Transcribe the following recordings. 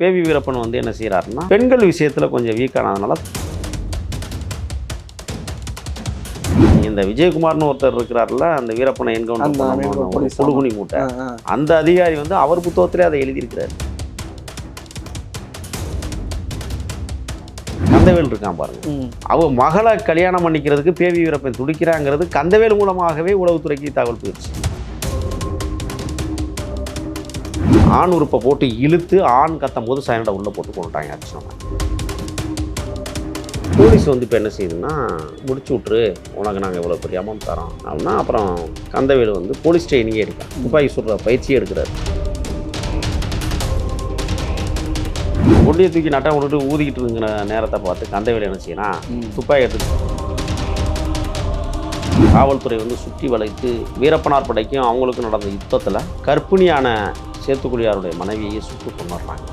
Baby Veerappan வந்து என்ன செய்கிறாருன்னா பெண்கள் விஷயத்தில் கொஞ்சம் வீக்கானதுனால இந்த விஜயகுமார்னு ஒருத்தர் இருக்கிறார்ல அந்த வீரப்பனை என்கவுண்டர் குடுகுனி மூட்டை. அந்த அதிகாரி வந்து அவர் புத்தகத்திலே அதை எழுதியிருக்கிறார். கந்தவேல் இருக்கான் பாருங்க. அவ மகளை கல்யாணம் பண்ணிக்கிறதுக்கு பேபி வீரப்பன் துடிக்கிறாங்கிறது கந்தவேல் மூலமாகவே உளவுத்துறைக்கு தகவல் போயிடுச்சு. ஆண் உறுப்பை போட்டு இழுத்து ஆண் கத்தும் போது சைனடை உள்ளே போட்டு கொண்டுட்டாங்க அர்ச்சனை போலீஸ் வந்து இப்போ என்ன செய்யுதுன்னா முடிச்சு விட்ரு உனக்கு நாங்கள் இவ்வளோ பெரிய அமௌண்ட் தரோம் அப்படின்னா அப்புறம் கந்தவேலு வந்து போலீஸ் ட்ரைனிங்கே எடுக்கான் துப்பாக்கி சுடுற பயிற்சியே எடுக்கிறாரு. கொண்டியை தூக்கி நட்டை விட்டுட்டு ஊதிக்கிட்டு இருக்கிற நேரத்தை பார்த்து கந்தவேலு என்ன செய்யறான் ம். துப்பாக்கி எடுத்து காவல்துறை வந்து சுற்றி வளைத்து வீரப்பனார் படைக்கும் அவங்களுக்கும் நடந்த யுத்தத்தில் கர்ப்பிணியான சேத்துக்குடியாருடைய மனைவியை சுட்டு கொண்டுறாங்க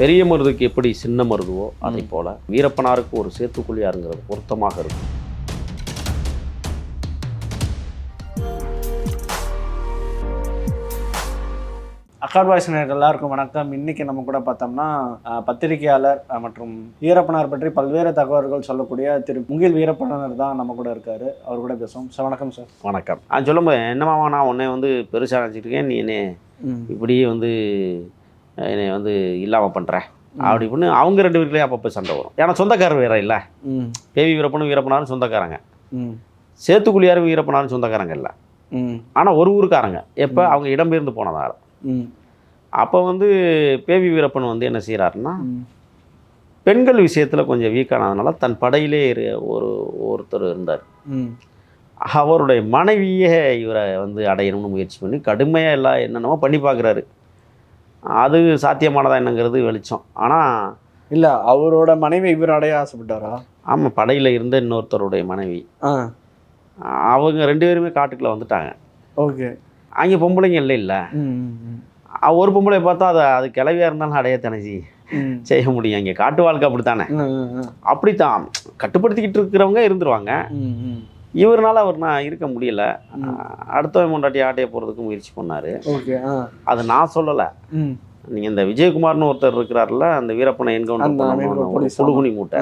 பெரிய மருதுக்கு எப்படி சின்ன மருதுவோ அதை போல வீரப்பனாருக்கு ஒரு சேத்துக்குழியாருங்கிறது பொருத்தமாக இருக்கும். வாய்ஸ் நேயர்கள் எல்லாருக்கும் வணக்கம். இன்னைக்கு நம்ம கூட பார்த்தோம்னா பத்திரிகையாளர் மற்றும் வீரப்பனார் பற்றி பல்வேறு தகவல்கள் சொல்லக்கூடிய திரு முகில் வீரப்பனார் தான் நம்ம கூட இருக்காரு. அவர் கூட பேசுவோம். சார் வணக்கம் சார். வணக்கம். நான் சொல்லும்போது என்னமாவா நான் உன்னை வந்து பெருசாக நினச்சிட்டு இருக்கேன். நீ என்னை இப்படியே வந்து என்னை வந்து இல்லாமல் பண்ணுற அப்படி இப்படின்னு அவங்க ரெண்டு பேருக்குள்ளே அப்பப்போ சண்டை வரும். ஏன்னா சொந்தக்காரர் வேற இல்லை. ம். தேவி வீரப்பனும் வீரப்பனாரும் சொந்தக்காரங்க. சேத்துக்குழியாரும் வீரப்பனாரும் சொந்தக்காரங்க இல்லை. ம். ஆனால் ஒரு ஊருக்காரங்க. எப்போ? அவங்க இடம்பெயர்ந்து போனதால். அப்போ வந்து பேபி வீரப்பன் வந்து என்ன செய்கிறாருன்னா பெண்கள் விஷயத்தில் கொஞ்சம் வீக்கானதுனால தன் படையிலே ஒரு ஒருத்தர் இருந்தார். அவருடைய மனைவியே இவரை வந்து அடையணும்னு முயற்சி பண்ணி கடுமையாக எல்லாம் என்னென்னமோ பண்ணி பார்க்குறாரு அது சாத்தியமானதா என்னங்கிறது வெளிச்சம். ஆனால் இல்ல அவரோட மனைவி இவர் அடைய ஆசைப்பட்டாரா? ஆமாம் படையில் இருந்த இன்னொருத்தருடைய மனைவி. அவங்க ரெண்டு பேருமே காட்டுக்குள்ளே வந்துட்டாங்க. ஓகே. அங்கே பொம்பளைங்க இல்லை இல்லை. ஒரு பொம்பளை பார்த்தா அது அது கிளவியாக இருந்தாலும் அடைய தனசி. செய்ய முடியும் இங்கே காட்டு வாழ்க்கை அப்படித்தானே. அப்படித்தான். கட்டுப்படுத்திக்கிட்டு இருக்கிறவங்க இருந்துருவாங்க. இவர்னால அவர் நான் இருக்க முடியல. அடுத்தவன் முன்னாடி ஆட்டைய போகிறதுக்கு முயற்சி பண்ணார். அது நான் சொல்லலை. நீங்கள் இந்த விஜயகுமார்னு ஒருத்தர் இருக்கிறார்ல அந்த வீரப்பனை என்கவுண்டர் புடுகுனி மூட்டை.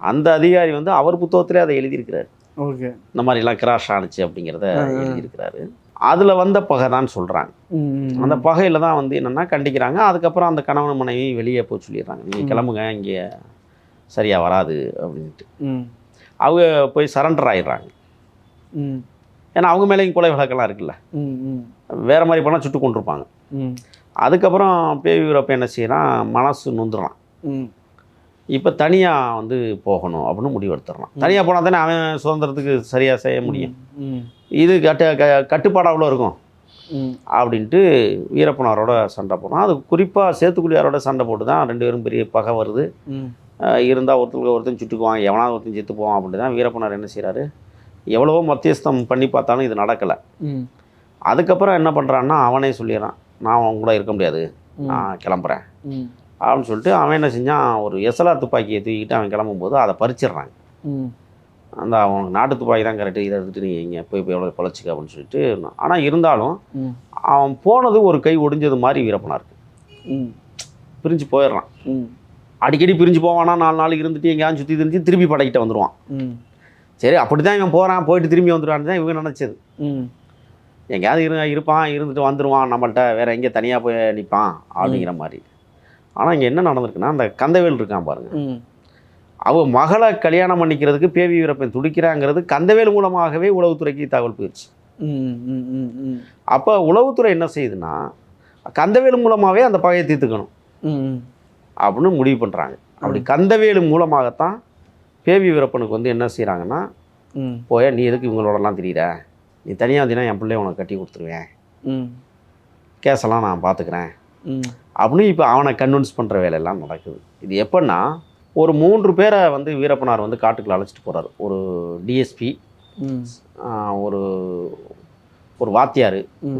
அந்த அதிகாரி வந்து அவர் புத்தகத்திலே அதை எழுதியிருக்கிறார். இந்த மாதிரிலாம் கிராஷ் ஆணுச்சு அப்படிங்கிறத. எழுதியிருக்கிறாரு. அதில் வந்த பகை தான் சொல்கிறாங்க அந்த பகையில் தான் வந்து என்னென்னா கண்டிக்கிறாங்க. அதுக்கப்புறம் அந்த கணவன் மனைவி வெளியே போய் சொல்லிடுறாங்க. நீங்கள். கிளம்புங்க இங்கே சரியாக வராது அப்படின்ட்டு. அவங்க போய் சரண்டர் ஆயிடுறாங்க. ம். ஏன்னா அவங்க மேலேயும் கொலை வழக்கெல்லாம் இருக்குல்ல. வேறு மாதிரி பண்ணால் சுட்டு கொண்டிருப்பாங்க அதுக்கப்புறம் பேவி வீரப்ப என்ன செய்யறான்? மனசு நொந்துறான். ம். இப்போ தனியாக வந்து போகணும் அப்படின்னு முடிவெடுத்துறான் தனியாக போனால் தானே அவன் சுதந்திரத்துக்கு சரியாக செய்ய முடியும். இது கட்டு க கட்டுப்பாடு அவ்வளோ இருக்கும்? அப்படின்ட்டு வீரப்பனாரோட சண்டை போடுறான். அது குறிப்பாக சேத்துக்குடியாரோட சண்டை போட்டு தான் ரெண்டு பேரும் பெரிய பகை வருது. இருந்தால் ஒருத்தருக்கு ஒருத்தன் சுட்டுக்குவான் எவனாவது ஒருத்தன் செத்து போவான் அப்படி தான் வீரப்பனார் என்ன செய்கிறாரு எவ்வளவோ மத்தியஸ்தம் பண்ணி பார்த்தாலும் இது நடக்கலை. அதுக்கப்புறம் என்ன பண்ணுறான்னா அவனே சொல்லிடுறான் நான் அவன் கூட இருக்க முடியாது. நான் கிளம்புறேன். அப்படின்னு சொல்லிட்டு அவன் என்ன செஞ்சான் ஒரு எசலா துப்பாக்கியை தூக்கிட்டு அவன் கிளம்பும்போது அதை பறிச்சிடுறாங்க. அந்த அவனுக்கு நாட்டு துப்பாக்கி தான் கரெக்டு இதை எடுத்துட்டு நீ இங்கே போய் போய் எவ்வளோ பழச்சிக்க அப்படின்னு சொல்லிட்டு ஆனால் இருந்தாலும் அவன் போனது ஒரு கை ஒடிஞ்சது மாதிரி வீரப்பனா இருக்கு. ம். பிரிஞ்சு போயிடுறான். அடிக்கடி பிரிஞ்சு போவானா நாலு நாளைக்கு இருந்துட்டு எங்கேயாவது சுற்றி திரிஞ்சு திருப்பி படைக்கிட்ட வந்துடுவான் சரி அப்படி தான் இவன் போகிறான் போயிட்டு திரும்பி வந்துடுவான்னு தான் இவங்க நினச்சது. ம். எங்கேயாவது இரு இருப்பான் இருந்துட்டு வந்துடுவான் நம்மள்ட்ட வேற எங்கே தனியாக போய் நிற்பான் அப்படிங்கிற மாதிரி. ஆனால் இங்கே என்ன நடந்திருக்குன்னா அந்த கந்தவேல் இருக்கான் பாருங்க. ம். அவ மகளை கல்யாணம் பண்ணிக்கிறதுக்கு பேவி வீரப்பன் துடிக்கிறாங்கிறது கந்தவேல் மூலமாகவே உளவுத்துறைக்கு தகவல் போயிடுச்சு. அப்போ உளவுத்துறை என்ன செய்யுதுன்னா கந்தவேல் மூலமாகவே அந்த பகையை தீர்த்துக்கணும். ம் அப்படின்னு முடிவு பண்ணுறாங்க அப்படி கந்தவேலு மூலமாகத்தான் பேவி வீரப்பனுக்கு வந்து என்ன செய்கிறாங்கன்னா போய நீ எதுக்கு இவங்களோடலாம் தெரியுற? நீ தனியாக இருந்தீங்கன்னா என் பிள்ளைய உனக்கு கட்டி கொடுத்துருவேன். கேஸெல்லாம் நான் பார்த்துக்கிறேன் அப்படின்னு இப்போ அவனை கன்வின்ஸ் பண்ணுற வேலையெல்லாம் நடக்குது. இது எப்படின்னா ஒரு மூன்று பேரை வந்து வீரப்பனார் வந்து காட்டுக்குள்ள அழைச்சிட்டு போகிறார் ஒரு டிஎஸ்பி ஒரு ஒரு வாத்தியார்.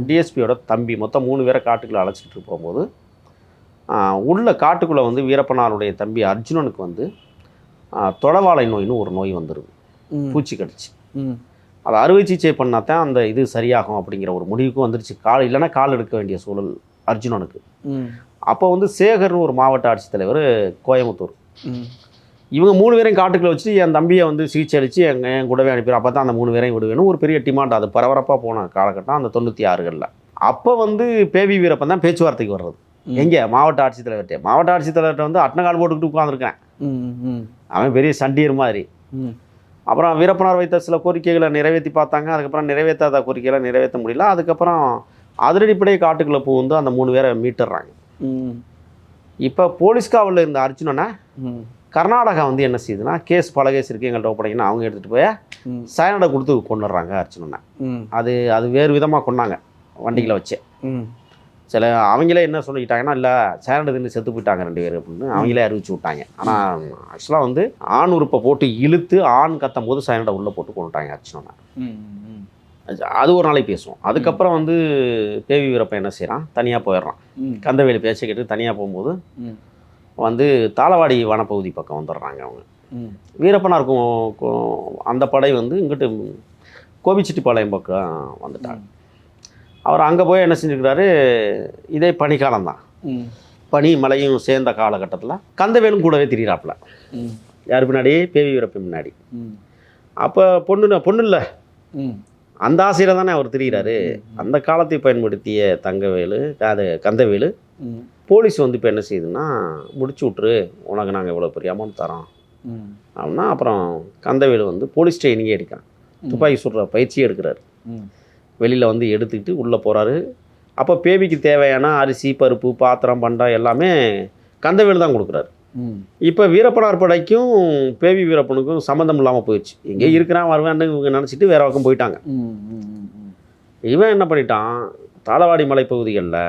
டிஎஸ்பியோட தம்பி மொத்தம் மூணு பேரை காட்டுக்குள்ளே அழைச்சிட்டு போகும்போது உள்ள காட்டுக்குள்ளே வந்து வீரப்பனாருடைய தம்பி அர்ஜுனனுக்கு வந்து தொடவாளை நோயின்னு ஒரு நோய் வந்துடுது பூச்சி கடிச்சு. அதை அறுவை சிகிச்சை பண்ணால் தான் அந்த இது சரியாகும் அப்படிங்கிற ஒரு முடிவுக்கும் வந்துருச்சு. கால் இல்லைன்னா கால் எடுக்க வேண்டிய சூழல் அர்ஜுனனுக்கு. அப்போ வந்து சேகர்னு ஒரு மாவட்ட ஆட்சித்தலைவர் கோயம்புத்தூர். இவங்க மூணு பேரையும் காட்டுக்குள்ள வச்சு என் தம்பியை வந்து சிகிச்சை அளித்து எங்க என் கூடவே அனுப்பிடும் அப்போ தான் அந்த மூணு பேரையும் விடுவேணும் ஒரு பெரிய டிமாண்ட் அது பரபரப்பாக போன காலகட்டம் அந்த தொண்ணூற்றி ஆறுகளில். அப்போ வந்து பேவி வீரப்பன் தான் பேச்சுவார்த்தைக்கு வர்றது. எங்கே? மாவட்ட ஆட்சித்தலைவர்கிட்ட. மாவட்ட ஆட்சித்தலைவர்கிட்ட வந்து அட்டனகால் போட்டுக்கிட்டு உட்காந்துருக்கேன் அவன் பெரிய சண்டியர் மாதிரி. அப்புறம் வீரப்பனார் வைத்த சில கோரிக்கைகளை நிறைவேற்றி பார்த்தாங்க. அதுக்கப்புறம் நிறைவேற்றாத கோரிக்கைகளை நிறைவேற்ற முடியல. அதுக்கப்புறம் அதிரடிப்படை காட்டுக்குள்ளே புகுந்து அந்த மூணு பேரை மீட்டுடுறாங்க ம். இப்போ போலீஸ் காவலில் இருந்த அர்ஜுனனை கர்நாடகா வந்து என்ன செய்யுதுன்னா கேஸ் பல கேஸ் இருக்குது எங்கள்கிட்ட ஒப்படைக்கணும் அவங்க எடுத்துகிட்டு போய் சயனடை கொடுத்து கொண்டுடுறாங்க அர்ஜுனனை. ம். அது அது வேறு விதமாக கொண்டாங்க வண்டிகளை வச்சு. சில அவங்களே என்ன சொல்லிக்கிட்டாங்கன்னா இல்லை சயனடை தின்னு செத்து போயிட்டாங்க ரெண்டு பேர் அப்படின்னு அவங்களே அறிவிச்சு விட்டாங்க. ஆனால் ஆக்சுவலாக வந்து ஆண் உறுப்பை போட்டு இழுத்து ஆண் கத்தும் போது சயனடை உள்ளே போட்டு கொண்டுட்டாங்க ம். அது- ஒரு நாளைக்கு பேசுவோம். அதுக்கப்புறம் வந்து தேவி வீரப்பன் என்ன செய்கிறான் தனியாக போயிடுறான். கந்தவேலு பேச்சை கேட்டு தனியாக போகும்போது வந்து தாளவாடி வனப்பகுதி பக்கம் வந்துடுறாங்க அவங்க. ம். வீரப்பனார் கு- கு- அந்த படை வந்து இங்கிட்டு கோபிச்செட்டிப்பாளையம் பக்கம் வந்துட்டாங்க. அவர் அங்கே போய் என்ன செஞ்சுருக்கிறாரு? இதே பனிக்காலம் தான். பனி மழையும் சேர்ந்த காலகட்டத்தில் கந்தவேலும் கூடவே திரியிறாப்புல. யார் பின்னாடி? பேவி வீரப்பன் முன்னாடி அப்போ பொண்ணு பொண்ணு இல்லை. அந்த ஆசையில் தானே அவர் திரியிறாரு. அந்த காலத்தை பயன்படுத்திய தங்கவேலு அது கந்தவேலு போலீஸ் வந்து இப்போ என்ன செய்யுதுன்னா முடிச்சு விட்ரு உனக்கு நாங்கள் இவ்வளோ பெரிய அமௌண்ட் தரோம். அப்படின்னா அப்புறம் கந்தவேலு வந்து போலீஸ் ட்ரைனிங்கே எடுக்கிறான். துப்பாக்கி சுடுற பயிற்சியே எடுக்கிறாரு. வெளியில் வந்து எடுத்துக்கிட்டு உள்ளே போகிறாரு அப்போ பேபிக்கு தேவையான அரிசி பருப்பு பாத்திரம் பண்டம் எல்லாமே கந்தவேலு தான் கொடுக்குறாரு. இப்போ வீரப்பனார் படைக்கும் பேபி வீரப்பனுக்கும் சம்மந்தம் இல்லாமல் போயிடுச்சு. எங்கே இருக்கிறான் வருவான்னு இவங்க நினச்சிட்டு வேற பக்கம் போயிட்டாங்க. இவன் என்ன பண்ணிட்டான் தாளவாடி மலைப்பகுதிகளில்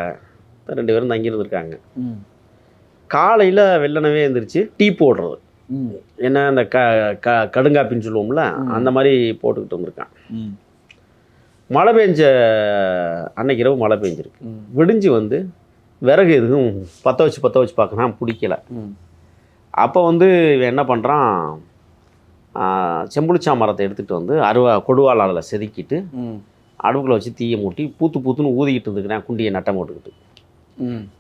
ரெண்டு பேரும் தங்கி இருந்திருக்காங்க. ம். காலையில் வெள்ளனவே எழுந்திரிச்சு டீ போடுறது. என்ன அந்த க க கடுங்காப்பின்னு சொல்லுவோம்ல அந்த மாதிரி போட்டுக்கிட்டு வந்திருக்கான். மழை பெஞ்ச அன்னைக்கு இரவு மழை பெஞ்சிருக்கு. விடிஞ்சு வந்து விறகு எதுவும் பற்ற வச்சு பற்ற வச்சு பார்க்கறான் பிடிக்கல. அப்போ வந்து இவன் என்ன பண்ணுறான் செம்புளிச்சா மரத்தை எடுத்துகிட்டு வந்து அருவா கொடுவாளால் செதுக்கிட்டு அடுப்புக்குள்ள வச்சு தீயை மூட்டி பூத்து பூத்துன்னு ஊதிக்கிட்டு இருந்துக்கிறேன் குண்டியை நட்டம் போட்டுக்கிட்டு.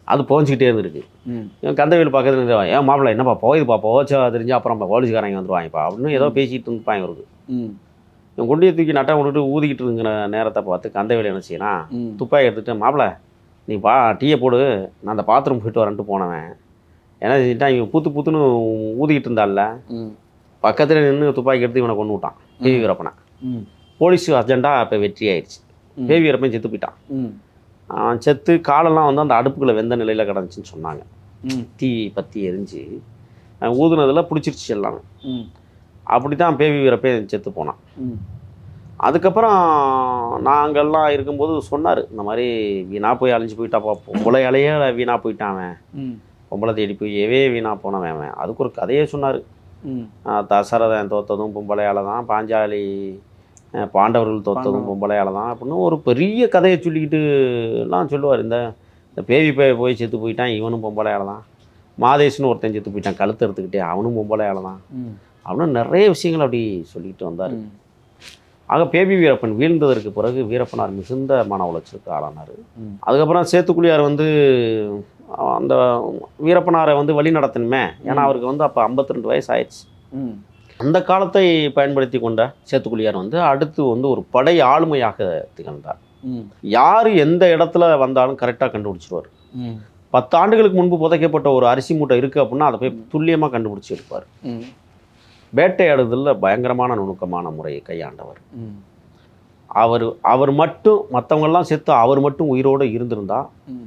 அது புகஞ்சிக்கிட்டே இருந்திருக்கு. கந்தவேல் பக்கத்தில் இருந்து ஏன் மாப்பிள்ளை என்னப்பா போகுதுப்பா போச்சா தெரிஞ்சு அப்புறம் போலீஸ்காரங்க வந்துருவாங்கப்பா அப்படின்னு ஏதோ பேசிக்கிட்டு இருந்துப்பாங்க இவருக்கு. இவன் குண்டியை தூக்கி நட்டம் விட்டுட்டு ஊதிக்கிட்டு இருக்கிற நேரத்தை பார்த்து கந்தவேல் என்ன செய்யறான்? ம். துப்பாக்கி எடுத்துகிட்டு மாப்பிள நீ பா டீயை போடு. நான் அந்த பாத்ரூம் போயிட்டு வரேன்ட்டு போனவன். என்ன செஞ்சுட்டான் இவன் பூத்து பூத்துன்னு ஊதிக்கிட்டு இருந்தால பக்கத்தில் நின்று துப்பாக்கி எடுத்து இவனை கொண்டு விட்டான். பேவி வீரப்பனை. போலீஸ் அர்ஜென்ட்டாக இப்போ வெற்றி ஆயிடுச்சு. பேவி வீரப்பன் செத்து போயிட்டான். அவன் செத்து காலெல்லாம் வந்து அந்த அடுப்புக்குள்ள வெந்த நிலையில் கிடந்துச்சுன்னு சொன்னாங்க. தீ பற்றி எரிஞ்சு ஊதுனதில் பிடிச்சிருச்சு எல்லாம். அப்படி தான் பேவி வீரப்பன் செத்து போனான். அதுக்கப்புறம் நாங்கள்லாம் இருக்கும்போது சொன்னார் இந்த மாதிரி வீணா போய் அழிஞ்சு போயிட்டாப்பா பொம்பளை அலையே வீணா போயிட்டான் அவன். பொம்பளை தேடி போய் எவே வீணா போனவன் அவன். அதுக்கு ஒரு கதையே சொன்னார். தசரதன் தோத்ததும் பொம்பளையால் தான் பாஞ்சாலி பாண்டவர்கள் தோத்ததும் பொம்பளையால் தான் அப்படின்னு ஒரு பெரிய கதையை சொல்லிக்கிட்டு எல்லாம் சொல்லுவார். இந்த இந்த பேவி போய் போய் செத்து போயிட்டான் இவனும் பொம்பளையால் தான் மாதேஷ்னு ஒருத்தன் செத்து போயிட்டான் கழுத்து எடுத்துக்கிட்டே அவனும் பொம்பளையால் தான் ம். அப்படின்னு நிறைய விஷயங்கள் அப்படி சொல்லிக்கிட்டு வந்தார். ஆக பேபி வீரப்பன் வீழ்ந்ததற்கு பிறகு வீரப்பனார் மிகுந்த மன உளைச்சலுக்கு ஆளானார். அதுக்கப்புறம் சேத்துக்குழியார் வந்து அந்த வீரப்பனாரை வந்து வழி நடத்தணுமே. ஏன்னா அவருக்கு வந்து அப்போ 52 வயசு ஆயிடுச்சு அந்த காலத்தை பயன்படுத்தி கொண்ட சேத்துக்குழியார் வந்து அடுத்து வந்து ஒரு படை ஆளுமையாக திகழ்ந்தார். யார் எந்த இடத்துல வந்தாலும் கரெக்டாக கண்டுபிடிச்சிருவார். பத்து ஆண்டுகளுக்கு முன்பு புதைக்கப்பட்ட ஒரு அரிசி மூட்டை இருக்குது அப்படின்னா அதை போய் துல்லியமாக கண்டுபிடிச்சி எடுப்பார் ம். வேட்டையாடுதலில் பயங்கரமான நுணுக்கமான முறையை கையாண்டவர். அவர் அவர் மட்டும் மற்றவங்கெல்லாம் செத்து அவர் மட்டும் உயிரோடு இருந்திருந்தா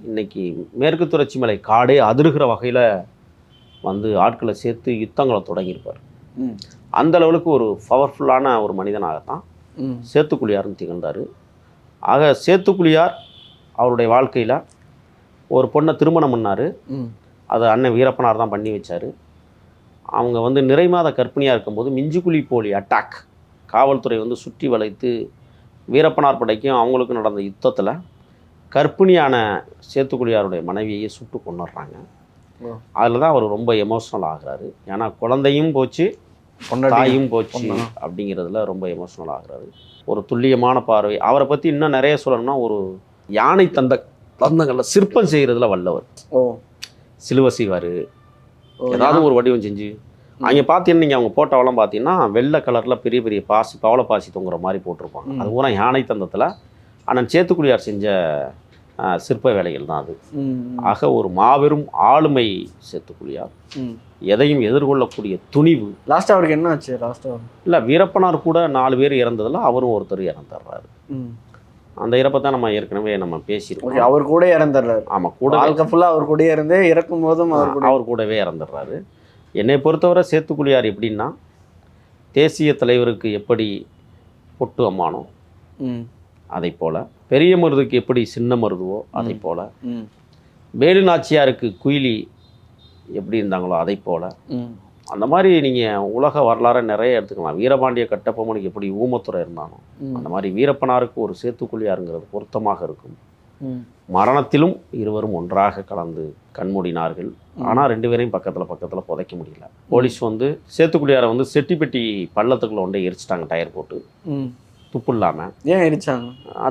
இன்னைக்கு மேற்கு தொடர்ச்சி மலை காடே அதிருகிற வகையில் வந்து ஆட்களை சேர்த்து யுத்தங்களை தொடங்கியிருப்பார். அந்த லெவலுக்கு ஒரு பவர்ஃபுல்லான ஒரு மனிதனாகத்தான் சேத்துக்குழியார்னு திகழ்ந்தார். ஆக சேத்துக்குழியார் அவருடைய வாழ்க்கையில் ஒரு பொண்ணை திருமணம் பண்ணார். அது அண்ணன் வீரப்பனார் தான் பண்ணி வச்சார். அவங்க வந்து நிறைமாத கர்ப்பிணியாக இருக்கும்போது மிஞ்சுக்குழி போலி அட்டாக் காவல்துறை வந்து சுற்றி வளைத்து வீரப்பனார் படைக்கும் அவங்களுக்கும் நடந்த யுத்தத்தில் கர்ப்பிணியான சேத்துக்குழியாருடைய மனைவியை சுட்டு கொண்டுடுறாங்க. அதில் தான் அவர் ரொம்ப எமோஷ்னல் ஆகுறாரு. ஏன்னா குழந்தையும் போச்சு தாயும் போச்சு? அப்படிங்கிறதுல ரொம்ப எமோஷ்னல் ஆகுறாரு. ஒரு துல்லியமான பார்வை. அவரை பற்றி இன்னும் நிறைய சொல்லணும்னா ஒரு யானை தந்த பந்தங்களில் சிற்பம் செய்கிறதுல வல்லவர். சிலுவை செய்வார். ஏதாவது ஒரு வடிவம் செஞ்சு அங்கே பார்த்தீங்கன்னா நீங்கள் அவங்க போட்டோவெல்லாம் பார்த்தீங்கன்னா வெள்ளை கலரில் பெரிய பெரிய பாசி பவள பாசி தொங்குற மாதிரி போட்டிருப்பாங்க. அது பூரா யானை தந்தத்தில். அண்ணன் சேத்துக்குடியார் செஞ்ச சிற்ப வேலைகள் தான் அது. ஆக ஒரு மாபெரும் ஆளுமை சேத்துக்குடியார். ம். எதையும் எதிர்கொள்ளக்கூடிய துணிவு. லாஸ்ட் அவருக்கு என்ன ஆச்சு? லாஸ்ட்? இல்லை வீரப்பனார் கூட நாலு பேர் இறந்ததில் அவரும் ஒருத்தர் இறந்துடுறாரு. அந்த இறப்பை நம்ம ஏற்கனவே நம்ம பேசியிருக்கோம். அவர் கூட இறந்துடுறாரு. ஆமாம் கூட வாழ்க்கை ஃபுல்லா அவர் கூடயே இருந்து இறக்கும் போதும் அவர் கூட அவர் கூடவே இறந்துடுறாரு. என்னை பொறுத்தவரை சேத்துக்குழியார் எப்படின்னா தேசிய தலைவருக்கு எப்படி பொட்டு அம்மானோ அதை போல பெரிய மருதுக்கு எப்படி சின்ன மருதுவோ அதை போல வேலு நாச்சியாருக்கு குயிலி எப்படி இருந்தாங்களோ அதை போல அந்த மாதிரி நீங்கள் உலக வரலாறை நிறைய எடுத்துக்கலாம். வீரபாண்டிய கட்டபொம்மனுக்கு எப்படி ஊமத்துறை இருந்தானோ அந்த மாதிரி வீரப்பனாருக்கு ஒரு சேத்துக்குழியாருங்கிறது பொருத்தமாக இருக்கும். மரணத்திலும் இருவரும் ஒன்றாக கலந்து கண்மூடினார்கள். ஆனால் ரெண்டு பேரையும் பக்கத்தில் பக்கத்தில் புதைக்க முடியல. போலீஸ் வந்து சேத்துக்குடியாரை வந்து செட்டிப்பெட்டி பள்ளத்துக்குள்ள கொண்டே எரிச்சிட்டாங்க டயர் போட்டு. துப்பு இல்லாமல் ஏன் எரிச்சாங்க?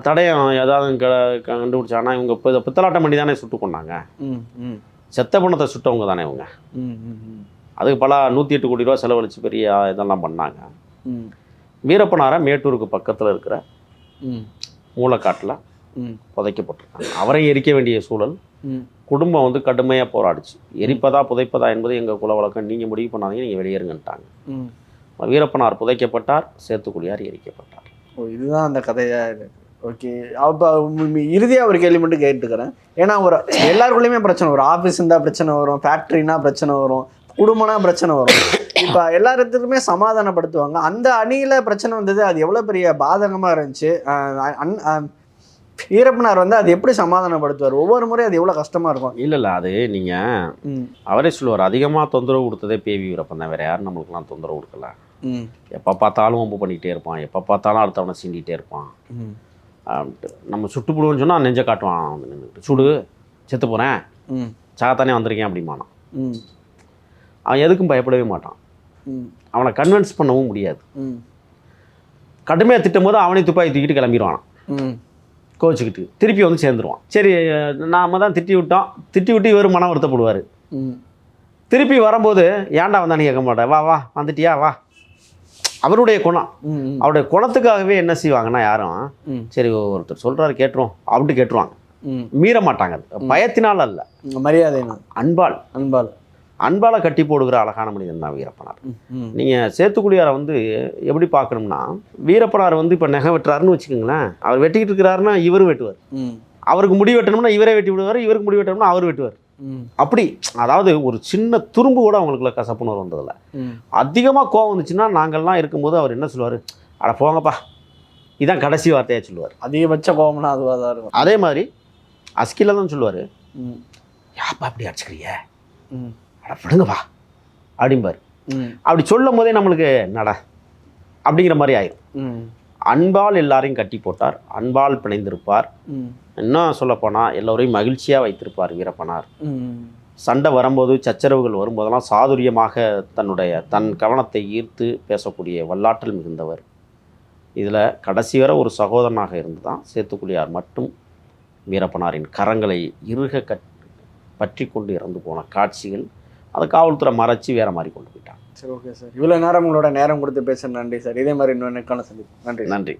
தடயம் ஏதாவது க- கண்டுபிடிச்சாங்கன்னா இவங்க இப்போ இதை பித்தலாட்டம் பண்ணி தானே சுட்டு கொண்டாங்க. செத்த பணத்தை சுட்டவங்க தானே இவங்க. அதுக்கு பல நூற்றி எட்டு கோடி ரூபா செலவழித்து பெரிய இதெல்லாம் பண்ணாங்க. வீரப்பனாரை மேட்டூருக்கு பக்கத்தில் இருக்கிற ம், மூலக்காட்டில் ம், புதைக்கப்பட்டிருக்காங்க. அவரையும் எரிக்க வேண்டிய சூழல். குடும்பம் வந்து கடுமையாக போராடிச்சு. எரிப்பதா புதைப்பதா என்பது எங்கள் குல வழக்கம். நீங்கள் முடிவு பண்ணாதீங்க நீங்கள் வெளியேறுங்கன்ட்டாங்க. வீரப்பனார் புதைக்கப்பட்டார் சேத்துக்குடியார் எரிக்கப்பட்டார். ஓ இதுதான் அந்த கதையா இருக்கு. ஓகே அப்போ இறுதியாக ஒரு கேள்வி மட்டும் கேட்டுக்கிறேன். ஏன்னா ஒரு எல்லாருக்குள்ளேயுமே பிரச்சனை வரும். ஆஃபீஸ் இருந்தால் பிரச்சனை வரும் ஃபேக்ட்ரினா பிரச்சனை வரும் குடும்பம்னா பிரச்சனை வரும். இப்போ எல்லாத்துக்குமே சமாதானப்படுத்துவாங்க. அந்த அணியில் பிரச்சனை வந்தது அது எவ்வளோ பெரிய பாதகமாக இருந்துச்சு. அன்- அஹ் வீரப்பனார் வந்து அது எப்படி சமாதானப்படுத்துவார்? ஒவ்வொரு முறையும் அது எவ்வளோ கஷ்டமாக இருக்கும்? இல்லை இல்லை அது நீங்கள் அவரே சொல்லுவார் அதிகமாக தொந்தரவு கொடுத்ததே பேவி வீரப்பன் தான். வேறு யாரும் நம்மளுக்குலாம் தொந்தரவு கொடுக்கல. எப்போ பார்த்தாலும் வம்பு பண்ணிகிட்டே இருப்பான். எப்போ பார்த்தாலும் அடுத்தவனை சீண்டிகிட்டே இருப்பான். நம்ம சுட்டுப்பிடுவோன்னு சொன்னால் நெஞ்ச காட்டுவான் வந்து நின்றுட்டு சுடு செத்து போகிறேன் ம். சாகத்தானே வந்திருக்கேன் அப்படிமானான் அவன் எதுக்கும் பயப்படவே மாட்டான். அவனை கன்வின்ஸ் பண்ணவும் முடியாது. கடுமையாக திட்டும் போது அவனை துப்பாக்கி தூக்கிட்டு கிளம்பிடுவான் ம். கோச்சிக்கிட்டு திருப்பி வந்து சேர்ந்துருவான். சரி நாம தான் திட்டி விட்டோம். திட்டி விட்டு இவர் மனம் வருத்தப்படுவார். திருப்பி வரும்போது ஏன்டா வந்தானு கேட்க மாட்டேன் வா வா வந்துட்டியா? வா. அவருடைய குணம். ம் அவருடைய குணத்துக்காகவே என்ன செய்வாங்கன்னா யாரும் சரி ஒருத்தர் சொல்கிறாரு கேட்டுருவோம். அப்படின்ட்டு கேட்டுருவாங்க. மீற மாட்டாங்க அது. பயத்தினால் அல்ல. மரியாதைனா அன்பால். அன்பால். அன்பால் கட்டி போடுகிற அழகான மனிதன் தான் வீரப்பனார். நீங்கள் சேத்துக்குடியாரை வந்து எப்படி பார்க்கணும்னா வீரப்பனார் வந்து இப்போ நகை வெட்டுறாருன்னு வச்சுக்கோங்களேன். அவர் வெட்டிக்கிட்டு இருக்கிறாருன்னா இவரும் வெட்டுவார். அவருக்கு முடி வெட்டணும்னா இவரே வெட்டி விடுவார் இவருக்கு முடி வெட்டணும்னா அவர் வெட்டுவார். அப்படி அதாவது ஒரு சின்ன துரும்பு கூட அவங்களுக்குள்ள கசப்புணர்வு வந்ததில்ல அதிகமாக கோவம் வந்துச்சுன்னா நாங்கள்லாம் இருக்கும்போது அவர் என்ன சொல்லுவார்? அட போங்கப்பா இதான் கடைசி வார்த்தையாக சொல்லுவார். அதிகபட்ச கோபம்னா அதுவாக தான் இருக்கும். அதே மாதிரி அஸ்கில தான் சொல்லுவார் யாப்பா அப்படி அடிச்சுக்கிறிய அட விடுங்கப்பா அப்படிம்பார். அப்படி சொல்லும் போதே நம்மளுக்கு நட அப்படிங்கிற மாதிரி ஆயிரும். ம். அன்பால் எல்லாரையும் கட்டி போட்டார். அன்பால் பிணைந்திருப்பார். இன்னும் சொல்லப்போனால் எல்லோரையும் மகிழ்ச்சியாக வைத்திருப்பார் வீரப்பனார். சண்டை வரும்போது சச்சரவுகள் வரும்போதெல்லாம் சாதுரியமாக தன்னுடைய தன் கவனத்தை ஈர்த்து பேசக்கூடிய வல்லாற்றல் மிகுந்தவர். இதில் கடைசி வரை ஒரு சகோதரனாக இருந்து தான் சேத்துக்குழியார் மட்டும் வீரப்பனாரின் கரங்களை இறுக கட் பற்றி கொண்டு இறந்து போன காட்சிகள் அதை காவல்துறை மறைச்சி வேற மாதிரி கொண்டு போயிட்டாங்க. சரி ஓகே சார் இவ்வளோ நேரம் உங்களோட நேரம் கொடுத்து பேசுகிற நன்றி சார் இதே மாதிரி இன்னொன்று சந்திப்போம். நன்றி நன்றி.